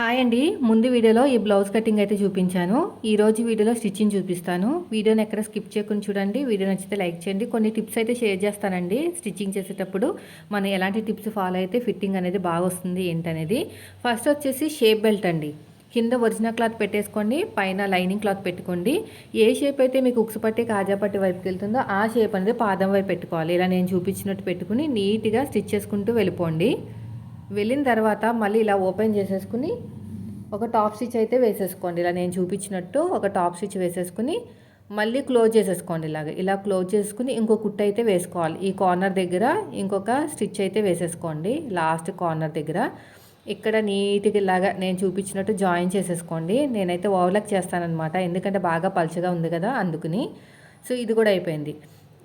Hi అండి. ముందు వీడియోలో ఈ బ్లౌజ్ కటింగ్ అయితే చూపించాను. ఈరోజు వీడియోలో స్టిచ్చింగ్ చూపిస్తాను. వీడియోని ఎక్కడ స్కిప్ చేయకుండా చూడండి. వీడియో నచ్చితే లైక్ చేయండి. కొన్ని టిప్స్ అయితే షేర్ చేస్తానండి స్టిచ్చింగ్ చేసేటప్పుడు. మనం ఎలాంటి టిప్స్ ఫాలో అయితే ఫిట్టింగ్ అనేది బాగా వస్తుంది ఏంటనేది. ఫస్ట్ వచ్చేసి షేప్ బెల్ట్ అండి. కింద ఒరిజినల్ క్లాత్ పెట్టేసుకోండి. పైన లైనింగ్ క్లాత్ పెట్టుకోండి. ఏ షేప్ అయితే మీకు ఉక్సు పట్టి కాజా పట్టి వైపుకి వెళ్తుందో ఆ షేప్ అనేది పాదం వైపు పెట్టుకోవాలి. ఇలా నేను చూపించినట్టు పెట్టుకుని నీట్గా స్టిచ్ చేసుకుంటూ వెళ్ళిపోండి. వెళ్ళిన తర్వాత మళ్ళీ ఇలా ఓపెన్ చేసేసుకుని ఒక టాప్ స్టిచ్ అయితే వేసేసుకోండి. ఇలా నేను చూపించినట్టు ఒక టాప్ స్టిచ్ వేసేసుకుని మళ్ళీ క్లోజ్ చేసేసుకోండి ఇలాగ. ఇలా క్లోజ్ చేసుకుని ఇంకో కుట్టు అయితే వేసుకోవాలి. ఈ కార్నర్ దగ్గర ఇంకొక స్టిచ్ అయితే వేసేసుకోండి. లాస్ట్ కార్నర్ దగ్గర. ఇక్కడ నీట్గా ఇలాగా నేను చూపించినట్టు జాయిన్ చేసేసుకోండి. నేనైతే ఓవర్లక్ చేస్తానన్నమాట. ఎందుకంటే బాగా పలుచగా ఉంది కదా అందుకుని. సో ఇది కూడా అయిపోయింది.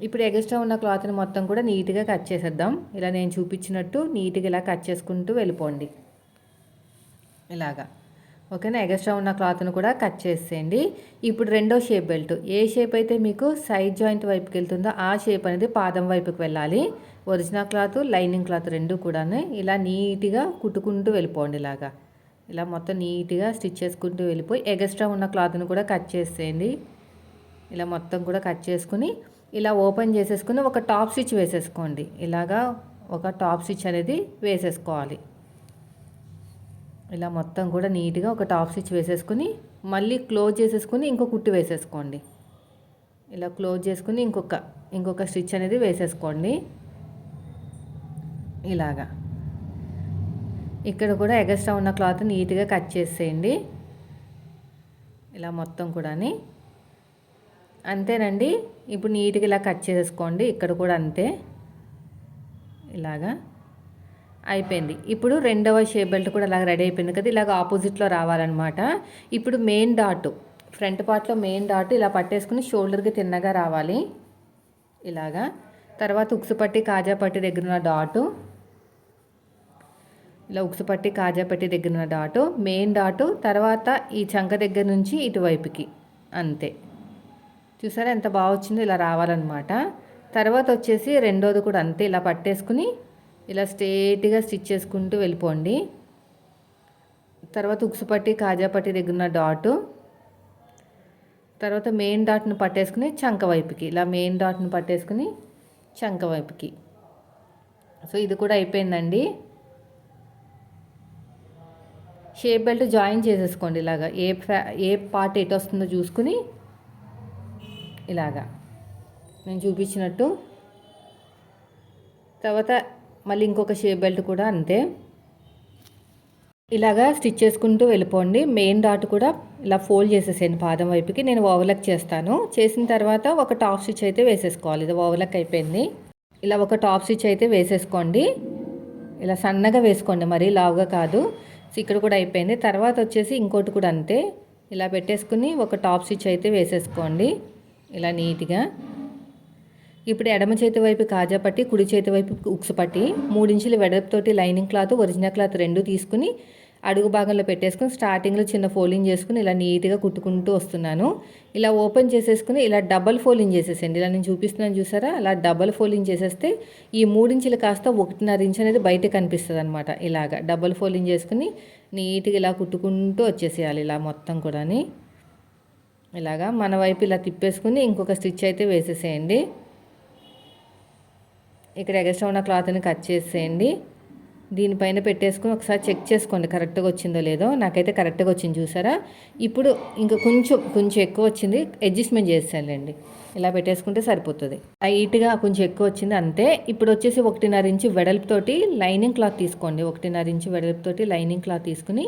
ఇప్పుడు ఎగస్ట్రా ఉన్న క్లాత్ని మొత్తం కూడా నీట్గా కట్ చేసేద్దాం. ఇలా నేను చూపించినట్టు నీట్గా ఇలా కట్ చేసుకుంటూ వెళ్ళిపోండి. ఇలాగా. ఓకేనా? ఎగస్ట్రా ఉన్న క్లాత్ను కూడా కట్ చేసేయండి. ఇప్పుడు రెండో షేప్ బెల్ట్. ఏ షేప్ అయితే మీకు సైడ్ జాయింట్ వైపుకి వెళ్తుందో ఆ షేప్ అనేది పాదం వైపుకి వెళ్ళాలి. ఒరిజినల్ క్లాత్ లైనింగ్ క్లాత్ రెండు కూడా ఇలా నీట్గా కుట్టుకుంటూ వెళ్ళిపోండి ఇలాగా. ఇలా మొత్తం నీట్గా స్టిచ్ చేసుకుంటూ వెళ్ళిపోయి ఎగస్ట్రా ఉన్న క్లాత్ను కూడా కట్ చేసేయండి. ఇలా మొత్తం కూడా కట్ చేసుకుని ఇలా ఓపెన్ చేసేసుకుని ఒక టాప్ స్టిచ్ వేసేసుకోండి. ఇలాగా ఒక టాప్ స్టిచ్ అనేది వేసేసుకోవాలి. ఇలా మొత్తం కూడా నీట్గా ఒక టాప్ స్టిచ్ వేసేసుకుని మళ్ళీ క్లోజ్ చేసేసుకుని ఇంకో కుట్టి వేసేసుకోండి. ఇలా క్లోజ్ చేసుకుని ఇంకొక ఇంకొక స్టిచ్ అనేది వేసేసుకోండి. ఇలాగా. ఇక్కడ కూడా ఎగస్ట్రా ఉన్న క్లాత్ నీట్గా కట్ చేసేయండి. ఇలా మొత్తం కూడాని. అంతేనండి. ఇప్పుడు నీట్గా ఇలా కట్ చేసుకోండి. ఇక్కడ కూడా అంతే. ఇలాగా అయిపోయింది. ఇప్పుడు రెండవ షేప్ బెల్ట్ కూడా అలాగ రెడీ అయిపోయింది కదా. ఇలాగ ఆపోజిట్లో రావాలన్నమాట. ఇప్పుడు మెయిన్ డాట్ ఫ్రంట్ పార్ట్లో మెయిన్ డాట్ ఇలా పట్టేసుకుని షోల్డర్కి తిన్నగా రావాలి. ఇలాగా. తర్వాత ఉక్సుపట్టి కాజాపట్టి దగ్గర ఉన్న డాటు ఇలా ఉక్సుపట్టి కాజాపట్టి దగ్గర ఉన్న డాటు మెయిన్ డాటు తర్వాత ఈ చంక దగ్గర నుంచి ఇటువైపుకి అంతే. చూసారా ఎంత బాగా వచ్చిందో ఇలా రావాలన్నమాట. తర్వాత వచ్చేసి రెండోది కూడా అంతే ఇలా పట్టేసుకుని ఇలా స్ట్రేట్గా స్టిచ్ చేసుకుంటూ వెళ్ళిపోండి. తర్వాత ఉక్సుపట్టి కాజాపట్టి దగ్గర ఉన్న డాటు. తర్వాత మెయిన్ డాట్ను పట్టేసుకుని చంక వైపుకి ఇలా మెయిన్ డాట్ను పట్టేసుకుని చంక వైపుకి. సో ఇది కూడా అయిపోయిందండి. షేప్ బెల్ట్ జాయిన్ చేసేసుకోండి ఇలాగా. ఏ ఏ పార్ట్ ఎటు వస్తుందో చూసుకుని ఇలాగా. నేను చూపించినట్టు. తర్వాత మళ్ళీ ఇంకొక షేప్ బెల్ట్ కూడా అంతే. ఇలాగా స్టిచ్ చేసుకుంటూ వెళ్ళిపోండి. మెయిన్ డాట్ కూడా ఇలా ఫోల్డ్ చేసేసేయండి పాదం వైపుకి. నేను ఓవర్లక్ చేస్తాను. చేసిన తర్వాత ఒక టాప్ స్టిచ్ అయితే వేసేసుకోవాలి. ఇది ఓవర్లక్ అయిపోయింది. ఇలా ఒక టాప్ స్టిచ్ అయితే వేసేసుకోండి. ఇలా సన్నగా వేసుకోండి. మరీ లావుగా కాదు. ఇక్కడ కూడా అయిపోయింది. తర్వాత వచ్చేసి ఇంకోటి కూడా అంతే. ఇలా పెట్టేసుకుని ఒక టాప్ స్టిచ్ అయితే వేసేసుకోండి. ఇలా నీట్గా. ఇప్పుడు ఎడమ చేతి వైపు కాజా పట్టి కుడి చేతి వైపు ఉక్సు పట్టి మూడించుల వెడల్పుతోటి లైనింగ్ క్లాత్ ఒరిజినల్ క్లాత్ రెండు తీసుకుని అడుగు భాగంలో పెట్టేసుకుని స్టార్టింగ్లో చిన్న ఫోల్డింగ్ చేసుకుని ఇలా నీట్గా కుట్టుకుంటూ వస్తున్నాను. ఇలా ఓపెన్ చేసేసుకుని ఇలా డబల్ ఫోల్డింగ్ చేసేసండి ఇలా నేను చూపిస్తున్నాను చూసారా? అలా డబల్ ఫోల్డింగ్ చేసేస్తే ఈ మూడించులు కాస్త ఒకటిన్నర ఇంచ్ అనేది బయట కనిపిస్తుంది అనమాట ఇలాగా డబల్ ఫోల్డింగ్ చేసుకుని నీట్గా ఇలా కుట్టుకుంటూ వచ్చేసేయాలి ఇలా మొత్తం కూడా ఇలాగా మన వైపు ఇలా తిప్పేసుకుని ఇంకొక స్టిచ్ అయితే వేసేసేయండి. ఇక్కడ ఎగస్ట్రా ఉన్న క్లాత్ని కట్ చేసేయండి. దీనిపైన పెట్టేసుకుని ఒకసారి చెక్ చేసుకోండి కరెక్ట్గా వచ్చిందో లేదో. నాకైతే కరెక్ట్గా వచ్చింది చూసారా? ఇప్పుడు ఇంకా కొంచెం కొంచెం ఎక్కువ వచ్చింది అడ్జస్ట్మెంట్ చేసేయాలండి. ఇలా పెట్టేసుకుంటే సరిపోతుంది. లైట్గా కొంచెం ఎక్కువ వచ్చింది అంతే. ఇప్పుడు వచ్చేసి ఒకటిన్నర ఇంచు వెడల్పుతోటి లైనింగ్ క్లాత్ తీసుకోండి. ఒకటిన్నర ఇంచు వెడల్పుతోటి లైనింగ్ క్లాత్ తీసుకుని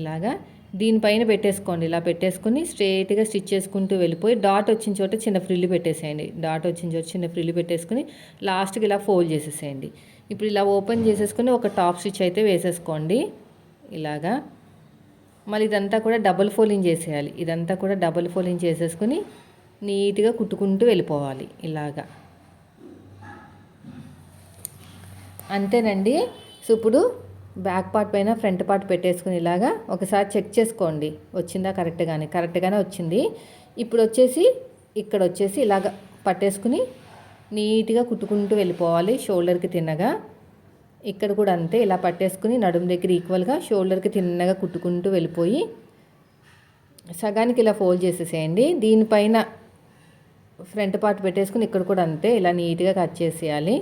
ఇలాగా దీనిపైన పెట్టేసుకోండి. ఇలా పెట్టేసుకుని స్ట్రేట్గా స్టిచ్ చేసుకుంటూ వెళ్ళిపోయి డాట్ వచ్చిన చోట చిన్న ఫ్రిల్లు పెట్టేసేయండి. డాట్ వచ్చిన చోట చిన్న ఫ్రిల్లు పెట్టేసుకుని లాస్ట్కి ఇలా ఫోల్డ్ చేసేసేయండి. ఇప్పుడు ఇలా ఓపెన్ చేసేసుకుని ఒక టాప్ స్టిచ్ అయితే వేసేసుకోండి. ఇలాగా. మళ్ళీ ఇదంతా కూడా డబుల్ ఫోలింగ్ చేసేయాలి. ఇదంతా కూడా డబుల్ ఫోలింగ్ చేసేసుకుని నీట్గా కుట్టుకుంటూ వెళ్ళిపోవాలి. ఇలాగా. అంతేనండి. సో ఇప్పుడు బ్యాక్ పార్ట్ పైన ఫ్రంట్ పార్ట్ పెట్టేసుకుని ఇలాగా ఒకసారి చెక్ చేసుకోండి. వచ్చిందా కరెక్ట్గానే కరెక్ట్గానే వచ్చింది. ఇప్పుడు వచ్చేసి ఇక్కడ వచ్చేసి ఇలాగ పట్టేసుకుని నీట్గా కుట్టుకుంటూ వెళ్ళిపోవాలి షోల్డర్కి తిన్నగా. ఇక్కడ కూడా అంతే ఇలా పట్టేసుకుని నడుము దగ్గర ఈక్వల్గా షోల్డర్కి తిన్నగా కుట్టుకుంటూ వెళ్ళిపోయి సగానికి ఇలా ఫోల్డ్ చేసేసేయండి. దీనిపైన ఫ్రంట్ పార్ట్ పెట్టేసుకుని ఇక్కడ కూడా అంతే ఇలా నీట్గా కట్ చేసేయాలి.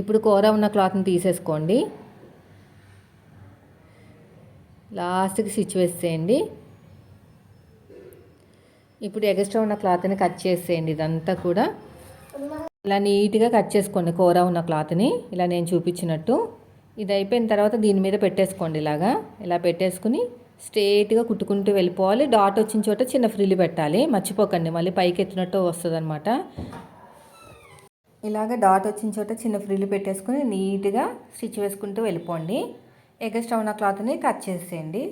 ఇప్పుడు కూర ఉన్న క్లాత్ని తీసేసుకోండి. లాస్ట్కి స్టిచ్ వేసేయండి. ఇప్పుడు ఎగస్ట్రా ఉన్న క్లాత్ని కట్ చేసేయండి ఇదంతా కూడా. ఇలా నీట్గా కట్ చేసుకోండి కూర ఉన్న క్లాత్ని. ఇలా నేను చూపించినట్టు. ఇది అయిపోయిన తర్వాత దీని మీద పెట్టేసుకోండి ఇలాగా. ఇలా పెట్టేసుకుని స్ట్రేట్గా కుట్టుకుంటూ వెళ్ళిపోవాలి. డాట్ వచ్చిన చోట చిన్న ఫ్రిల్లు పెట్టాలి. మర్చిపోకండి. మళ్ళీ పైకి ఎత్తినట్టు వస్తుంది అనమాట ఇలాగ డాట్ వచ్చిన చోట చిన్న ఫ్రిల్లు పెట్టేసుకుని నీట్గా స్టిచ్ వేసుకుంటూ వెళ్ళిపోండి. ఎగస్ట్రా ఉన్న క్లాత్ని కట్ చేసేయండి.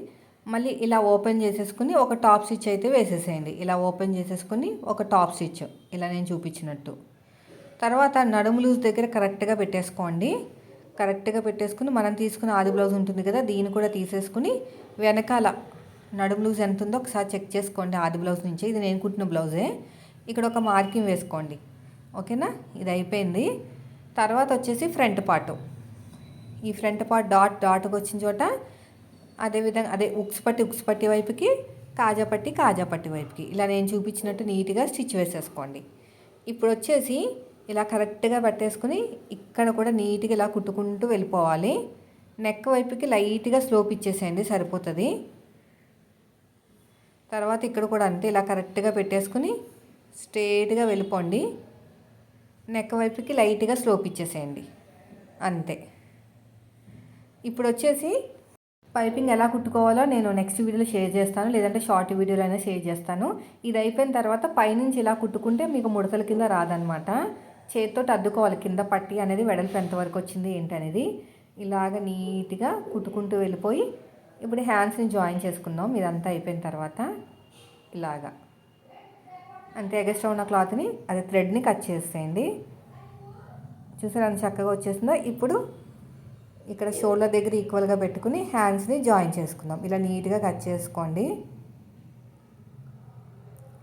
మళ్ళీ ఇలా ఓపెన్ చేసేసుకుని ఒక టాప్ స్టిచ్ అయితే వేసేసేయండి. ఇలా ఓపెన్ చేసేసుకుని ఒక టాప్ స్టిచ్. ఇలా నేను చూపించినట్టు. తర్వాత నడుము లూజ్ దగ్గర కరెక్ట్గా పెట్టేసుకోండి. కరెక్ట్గా పెట్టేసుకుని మనం తీసుకున్న ఆది బ్లౌజ్ ఉంటుంది కదా దీన్ని కూడా తీసేసుకుని వెనకాల నడుము లూజ్ ఎంత ఉందో ఒకసారి చెక్ చేసుకోండి ఆది బ్లౌజ్ నుంచి. ఇది నేను కుట్టిన బ్లౌజే. ఇక్కడ ఒక మార్కింగ్ వేసుకోండి. ఓకేనా? ఇది అయిపోయింది. తర్వాత వచ్చేసి ఫ్రంట్ పార్ట్. ఈ ఫ్రంట్ పార్ట్ డాట్ డాట్కి వచ్చిన చోట అదేవిధంగా అదే ఉక్స్ పట్టి ఉక్స్ పట్టి వైపుకి కాజా పట్టి కాజా పట్టి వైపుకి. ఇలా నేను చూపించినట్టు నీట్గా స్టిచ్ వేసేసుకోండి. ఇప్పుడు వచ్చేసి ఇలా కరెక్ట్గా పట్టేసుకుని ఇక్కడ కూడా నీట్గా ఇలా కుట్టుకుంటూ వెళ్ళిపోవాలి. నెక్ వైపుకి లైట్గా స్లోప్ ఇచ్చేసేయండి సరిపోతుంది. తర్వాత ఇక్కడ కూడా అంతే ఇలా కరెక్ట్గా పెట్టేసుకుని స్ట్రేట్గా వెళ్ళిపోండి. నెక్ వైపుకి లైట్గా స్లోప్ ఇచ్చేసేయండి. అంతే. ఇప్పుడు వచ్చేసి పైపింగ్ ఎలా కుట్టుకోవాలో నేను నెక్స్ట్ వీడియోలో షేర్ చేస్తాను. లేదంటే షార్ట్ వీడియోలో అయినా షేర్ చేస్తాను. ఇది అయిపోయిన తర్వాత పైనుంచి ఇలా కుట్టుకుంటే మీకు ముడతల కింద రాదనమాట చేతితో అద్దుకోవాలి. కింద పట్టి అనేది వెడల్పు ఎంతవరకు వచ్చింది ఏంటి అనేది ఇలాగ నీట్గా కుట్టుకుంటూ వెళ్ళిపోయి ఇప్పుడు హ్యాండ్స్ని జాయిన్ చేసుకుందాం. ఇదంతా అయిపోయిన తర్వాత ఇలాగా. అంటే ఎగస్ట్రా ఉన్న క్లాత్ని అది థ్రెడ్ని కట్ చేసేయండి. చూసారు అంత చక్కగా వచ్చేసిందో ఇప్పుడు ఇక్కడ షోల్డర్ దగ్గర ఈక్వల్గా పెట్టుకుని హ్యాండ్స్ని జాయిన్ చేసుకుందాం. ఇలా నీట్గా కట్ చేసుకోండి.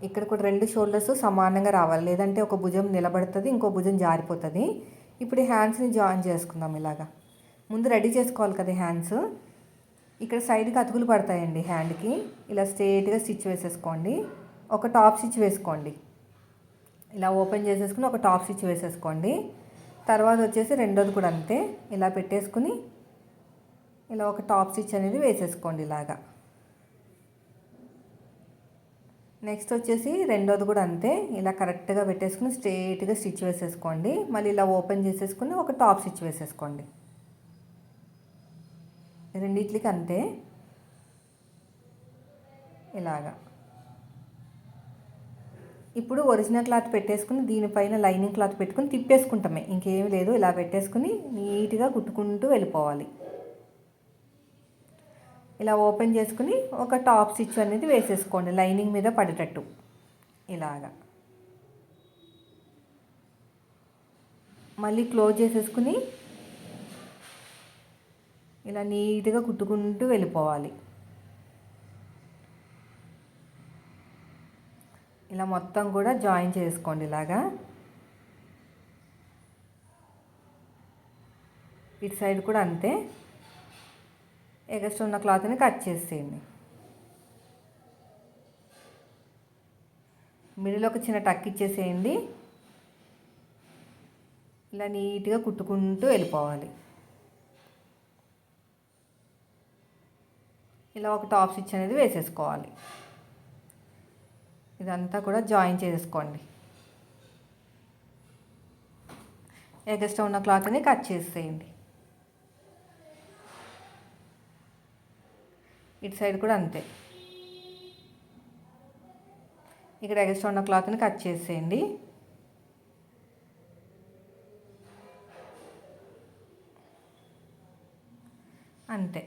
ఇక్కడ కూడా రెండు షోల్డర్స్ సమానంగా రావాలి. లేదంటే ఒక భుజం నిలబడుతుంది ఇంకో భుజం జారిపోతుంది. ఇప్పుడు హ్యాండ్స్ని జాయిన్ చేసుకుందాం ఇలాగా. ముందు రెడీ చేసుకోవాలి కదా హ్యాండ్స్ ఇక్కడ సైడ్కి అతుకులు పడతాయండి హ్యాండ్కి ఇలా స్ట్రేట్గా స్టిచ్ వేసేసుకోండి. ఒక టాప్ స్టిచ్ వేసుకోండి. ఇలా ఓపెన్ చేసేసుకుని ఒక టాప్ స్టిచ్ వేసేసుకోండి. తర్వాత వచ్చేసి రెండోది కూడా అంతే. ఇలా పెట్టేసుకుని ఇలా ఒక టాప్ స్టిచ్ అనేది వేసేసుకోండి ఇలాగా. నెక్స్ట్ వచ్చేసి రెండోది కూడా అంతే. ఇలా కరెక్ట్గా పెట్టేసుకుని స్ట్రెయిట్గా స్టిచ్ వేసేసుకోండి. మళ్ళీ ఇలా ఓపెన్ చేసేసుకుని ఒక టాప్ స్టిచ్ వేసేసుకోండి. రెండిట్లకి అంతే. ఇలాగా. ఇప్పుడు ఒరిజినల్ క్లాత్ పెట్టేసుకుని దీనిపైన లైనింగ్ క్లాత్ పెట్టుకుని తిప్పేసుకుంటామే. ఇంకేమీ లేదు ఇలా పెట్టేసుకుని నీట్గా కుట్టుకుంటూ వెళ్ళిపోవాలి. ఇలా ఓపెన్ చేసుకుని ఒక టాప్ స్టిచ్ అనేది వేసేసుకోండి లైనింగ్ మీద పడేటట్టు. ఇలాగా. మళ్ళీ క్లోజ్ చేసేసుకుని ఇలా నీట్గా కుట్టుకుంటూ వెళ్ళిపోవాలి. ఇలా మొత్తం కూడా జాయిన్ చేసుకోండి ఇలాగా. ఇటు సైడ్ కూడా అంతే. ఎగస్ట్ ఉన్న క్లాత్ని కట్ చేసేయండి. మిడిల్ ఒక చిన్న టక్ ఇచ్చేసేయండి. ఇలా నీట్గా కుట్టుకుంటూ వెళ్ళిపోవాలి. ఇలా ఒక టాప్ స్టిచ్ అనేది వేసేసుకోవాలి. ఇదంతా కూడా జాయిన్ చేసుకోండి. ఎగస్ట్రా ఉన్న క్లాత్ని కట్ చేసేయండి. ఇటు సైడ్ కూడా అంతే. ఇక్కడ ఎగస్ట్రా ఉన్న క్లాత్ని కట్ చేసేయండి. అంతే.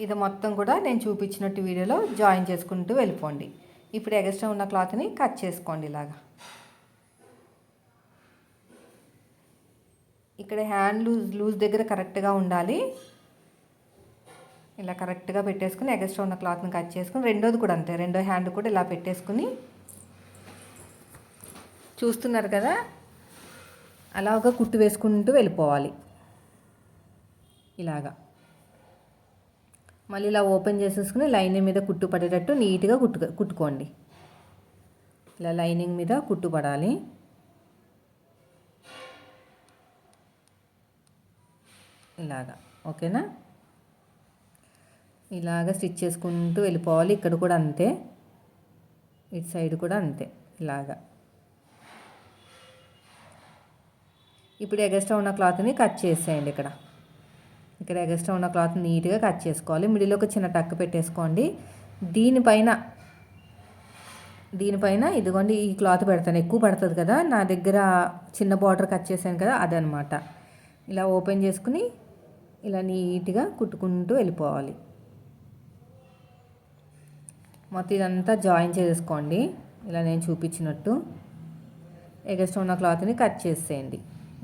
ఇది మొత్తం కూడా నేను చూపించినట్టు వీడియోలో జాయిన్ చేసుకుంటూ వెళ్ళిపోండి. ఇప్పుడు ఎగస్ట్రా ఉన్న క్లాత్ని కట్ చేసుకోండి ఇలాగా. ఇక్కడ హ్యాండ్ లూజ్ లూజ్ దగ్గర కరెక్ట్గా ఉండాలి. ఇలా కరెక్ట్గా పెట్టేసుకుని ఎగస్ట్రా ఉన్న క్లాత్ని కట్ చేసుకుని రెండోది కూడా అంతే రెండో హ్యాండ్ కూడా ఇలా పెట్టేసుకుని చూస్తున్నారు కదా? అలాగా కుట్టు వేసుకుంటూ వెళ్ళిపోవాలి. ఇలాగా. మళ్ళీ ఇలా ఓపెన్ చేసేసుకుని లైనింగ్ మీద కుట్టు పడేటట్టు నీట్గా కుట్టు కుట్టుకోండి. ఇలా లైనింగ్ మీద కుట్టు పడాలి. ఇలాగా. ఓకేనా? ఇలాగ స్టిచ్ చేసుకుంటూ వెళ్ళిపోవాలి. ఇక్కడ కూడా అంతే. ఇటు సైడ్ కూడా అంతే. ఇలాగా. ఇప్పుడు ఎగస్ట్రా ఉన్న క్లాత్ని కట్ చేసేయండి ఇక్కడ. ఇక్కడ ఎగస్ట్రా ఉన్న క్లాత్ నీట్గా కట్ చేసుకోవాలి. మిడిలో ఒక చిన్న టక్ పెట్టేసుకోండి. దీనిపైన దీనిపైన ఇదిగోండి ఈ క్లాత్ పెడతాను. ఎక్కువ పడుతుంది కదా. నా దగ్గర చిన్న బార్డర్ కట్ చేశాను కదా అదనమాట ఇలా ఓపెన్ చేసుకుని ఇలా నీట్గా కుట్టుకుంటూ వెళ్ళిపోవాలి. మొత్తం ఇదంతా జాయిన్ చేసుకోండి. ఇలా నేను చూపించినట్టు. ఎగస్ట్రా ఉన్న క్లాత్ని కట్ చేసేయండి.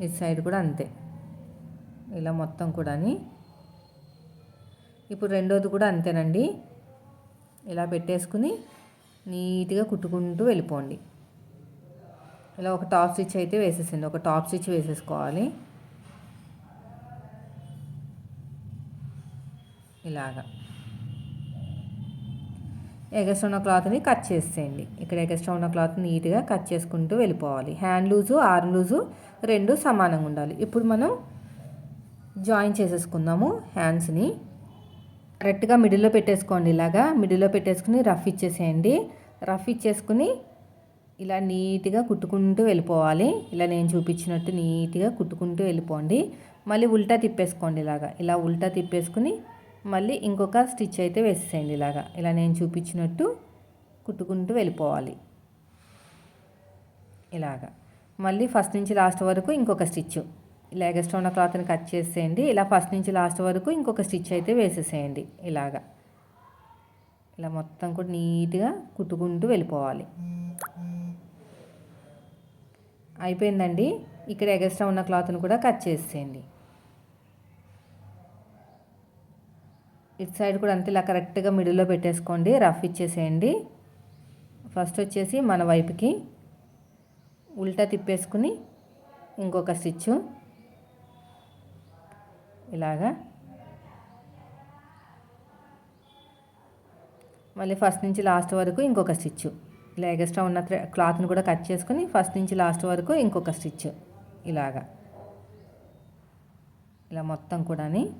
ఇటు సైడ్ కూడా అంతే. ఇలా మొత్తం కూడా ఇప్పుడు రెండోది కూడా అంతేనండి. ఇలా పెట్టేసుకుని నీట్గా కుట్టుకుంటూ వెళ్ళిపోండి. ఇలా ఒక టాప్ స్టిచ్ అయితే వేసేసింది ఒక టాప్ స్టిచ్ వేసేసుకోవాలి. ఇలాగా. ఎగస్ట్రా ఉన్న క్లాత్ని కట్ చేసేయండి. ఇక్కడ ఎగస్ట్రా ఉన్న క్లాత్ నీట్గా కట్ చేసుకుంటూ వెళ్ళిపోవాలి. హ్యాండ్ లూజు ఆర్మ్ లూజు రెండు సమానంగా ఉండాలి. ఇప్పుడు మనం జాయిన్ చేసేసుకుందాము హ్యాండ్స్ని. కరెక్ట్గా మిడిల్లో పెట్టేసుకోండి ఇలాగా. మిడిల్లో పెట్టేసుకుని రఫ్ ఇచ్చేసేయండి. రఫ్ ఇచ్చేసుకుని ఇలా నీట్గా కుట్టుకుంటూ వెళ్ళిపోవాలి. ఇలా నేను చూపించినట్టు నీట్గా కుట్టుకుంటూ వెళ్ళిపోండి. మళ్ళీ ఉల్టా తిప్పేసుకోండి ఇలాగా. ఇలా ఉల్టా తిప్పేసుకుని మళ్ళీ ఇంకొక స్టిచ్ అయితే వేసేసేయండి ఇలాగా. ఇలా నేను చూపించినట్టు కుట్టుకుంటూ వెళ్ళిపోవాలి. ఇలాగా. మళ్ళీ ఫస్ట్ నుంచి లాస్ట్ వరకు ఇంకొక స్టిచ్ ఇలా ఎగస్ట్రా ఉన్న క్లాత్ని కట్ చేసేయండి. ఇలా ఫస్ట్ నుంచి లాస్ట్ వరకు ఇంకొక స్టిచ్ అయితే వేసేసేయండి. ఇలాగా. ఇలా మొత్తం కూడా నీట్గా కుట్టుకుంటూ వెళ్ళిపోవాలి. అయిపోయిందండి. ఇక్కడ ఎగస్ట్రా ఉన్న క్లాత్ని కూడా కట్ చేసేయండి ఇటు సైడ్ కూడా అంతే ఇలా కరెక్ట్గా మిడిల్లో పెట్టేసుకోండి. రఫ్ ఇచ్చేసేయండి. ఫస్ట్ వచ్చేసి మన వైపుకి ఉల్టా తిప్పేసుకుని ఇంకొక స్టిచ్చు ఇలాగా. మళ్ళీ ఫస్ట్ నుంచి లాస్ట్ వరకు ఇంకొక స్టిచ్. ఇలా ఎగస్ట్రా ఉన్న క్లాత్ని కూడా కట్ చేసుకుని ఫస్ట్ నుంచి లాస్ట్ వరకు ఇంకొక స్టిచ్. ఇలాగా. ఇలా మొత్తం కూడాని.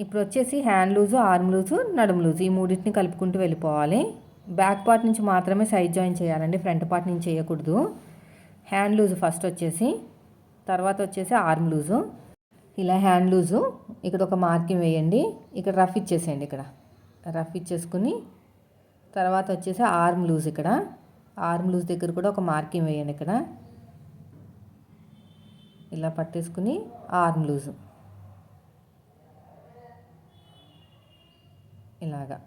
ఇప్పుడు వచ్చేసి హ్యాండ్ లూజు ఆర్మ్ లూజు నడుము లూజు ఈ మూడింటిని కలుపుకుంటూ వెళ్ళిపోవాలి. బ్యాక్ పార్ట్ నుంచి మాత్రమే సైడ్ జాయిన్ చేయాలండి ఫ్రంట్ పార్ట్ నుంచి చేయకూడదు. హ్యాండ్ లూజు ఫస్ట్ వచ్చేసి తర్వాత వచ్చేసి ఆర్మ్ లూజు ఇలా హ్యాండ్ లూజు ఇక్కడ ఒక మార్కింగ్ వేయండి. ఇక్కడ రఫ్ ఇచ్చేసేయండి ఇక్కడ. రఫ్ ఇచ్చేసుకుని తర్వాత వచ్చేసి ఆర్మ్ లూజ్ ఇక్కడ. ఆర్మ్ లూజ్ దగ్గర కూడా ఒక మార్కింగ్ వేయండి ఇక్కడ. ఇలా పట్టేసుకుని ఆర్మ్ లూజు ఇలాగా.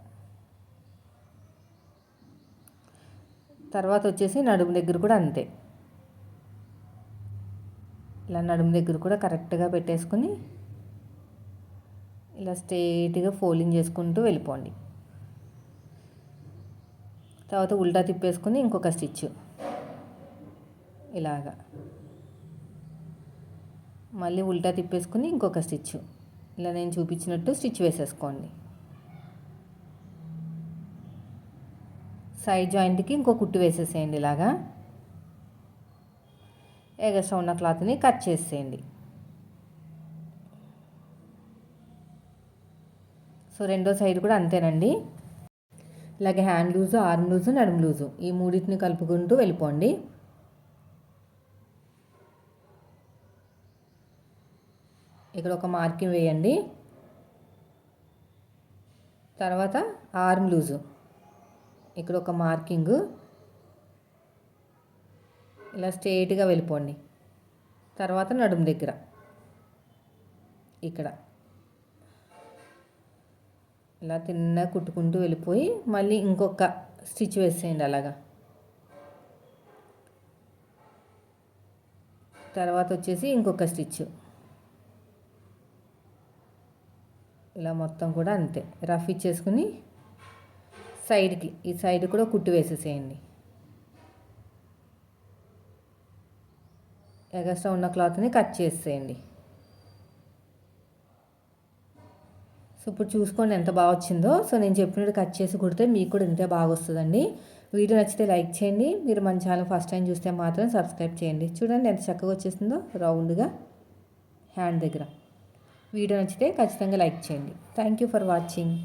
తర్వాత వచ్చేసి నడుము దగ్గర కూడా అంతే. ఇలా నడుము దగ్గర కూడా కరెక్ట్గా పెట్టేసుకుని ఇలా స్ట్రైట్గా ఫోల్డింగ్ చేసుకుంటూ వెళ్ళిపోండి. తర్వాత ఉల్టా తిప్పేసుకుని ఇంకొక స్టిచ్. ఇలాగా. మళ్ళీ ఉల్టా తిప్పేసుకుని ఇంకొక స్టిచ్. ఇలా నేను చూపించినట్టు స్టిచ్ వేసేసుకోండి. సైడ్ జాయింట్కి ఇంకో కుట్టు వేసేసేయండి ఇలాగా. ఎగస ఉన్న క్లాత్ని కట్ చేసేయండి. సో రెండో సైడ్ కూడా అంతేనండి. ఇలాగే హ్యాండ్ లూజు ఆర్మ్ లూజు నడుము లూజు ఈ మూడింటిని కలుపుకుంటూ వెళ్ళిపోండి. ఇక్కడ ఒక మార్కింగ్ వేయండి. తర్వాత ఆర్మ్ లూజు. ఇక్కడ ఒక మార్కింగ్. ఇలా స్ట్రేట్గా వెళ్ళిపోండి. తర్వాత నడుము దగ్గర. ఇక్కడ. ఇలా తిన్న కుట్టుకుంటూ వెళ్ళిపోయి మళ్ళీ ఇంకొక స్టిచ్ వేసేయండి అలాగా. తర్వాత వచ్చేసి ఇంకొక స్టిచ్. ఇలా మొత్తం కూడా అంతే. రఫ్ ఇచ్చేసుకుని సైడ్కి ఈ సైడ్ కూడా కుట్టు వేసేసేయండి. ఎగస్ట్రా ఉన్న క్లాత్ని కట్ చేసేయండి. సో ఇప్పుడు చూసుకోండి ఎంత బాగా వచ్చిందో. సో నేను చెప్పినట్టు కట్ చేసి కుడితే మీకు కూడా ఇంతే బాగా వస్తుందండి. వీడియో నచ్చితే లైక్ చేయండి. మీరు మన ఛానల్ ఫస్ట్ టైం చూస్తే మాత్రం సబ్స్క్రైబ్ చేయండి. చూడండి ఎంత చక్కగా వచ్చేసిందో. రౌండ్గా హ్యాండ్ దగ్గర. వీడియో నచ్చితే ఖచ్చితంగా లైక్ చేయండి. Thank you for watching.